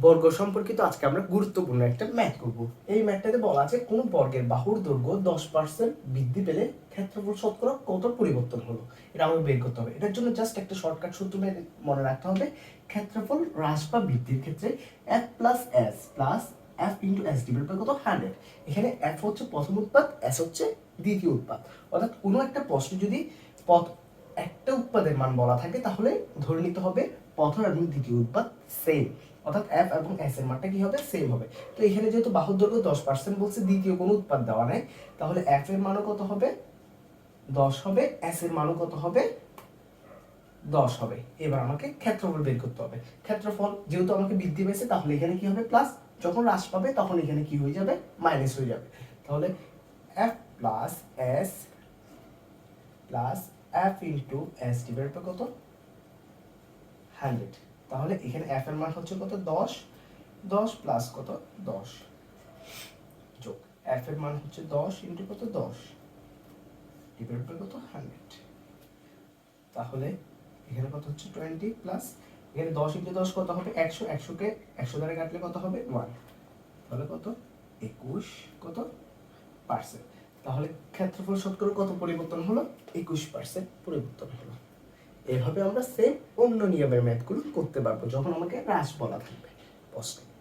বর্গ সম্পর্কিত আজকে আমরা গুরুত্বপূর্ণ একটা ম্যাথ করব। এই ম্যাথটাতে বলা আছে, কোন বর্গের বাহুর দৈর্ঘ্য দশ পার্সেন্ট বৃদ্ধি পেলে ক্ষেত্রফল শতকরা কত পরিবর্তন হলো? এটা আমাকে বের করতে হবে। এটার জন্য জাস্ট একটা শর্টকাট সূত্র মনে- রাখতে হবে, ক্ষেত্রফল হ্রাস বা বৃদ্ধির ক্ষেত্রে F plus S plus F into S divide by কত? হান্ড্রেড এখানে এফ হচ্ছে প্রথম উৎপাদ এস হচ্ছে দ্বিতীয় উৎপাদ অর্থাৎ কোনো একটা প্রশ্ন যদি পথ একটা উৎপাদের মান বলা থাকে, তাহলে ধরে নিতে হবে প্রথম এবং দ্বিতীয় উৎপাদ সেম অর্থাৎ এফ এবং এস এর মানটা কি হবে? সেম হবে। তো এখানে যেহেতু বাহুর দৈর্ঘ্য দশ পার্সেন্ট বলছে, দ্বিতীয় কোনো উৎপাদ দেওয়া নাই, তাহলে এফ এর মানও কত হবে? দশ হবে। এস এর মানও কত হবে? দশ হবে। এবার আমাকে ক্ষেত্রফল বের করতে হবে। ক্ষেত্রফল যেহেতু আমাকে বৃদ্ধি পেয়েছে, তাহলে এখানে কি হবে? প্লাস যখন হ্রাস পাবে, তখন এখানে কি হয়ে যাবে? মাইনাস হয়ে যাবে। তাহলে F plus S plus F into S divide by কত? হান্ড্রেড তাহলে এখানে এফ এর মান হচ্ছে কত? দশ। দশ প্লাস কত? দশ। যোগ। এফ এর মান হচ্ছে দশ ইন্টু কত? দশ। ডিভাইড বাই কত? হান্ড্রেড তাহলে এখানে কত হচ্ছে? টোয়েন্টি প্লাস এখানে দশ ইন্টু দশ কত হবে? একশো। একশোকে একশো দ্বারা কাটলে কত হবে? ওয়ান তাহলে কত? একুশ কত? পার্সেন্ট তাহলে ক্ষেত্রফল শতকরা কত পরিবর্তন হলো? একুশ পার্সেন্ট পরিবর্তন হলো। এভাবে আমরা সেম অন্য নিয়মের ম্যাথগুলো করতে পারব, যখন আমাকে হ্রাস বলা থাকবে। প্রশ্নে।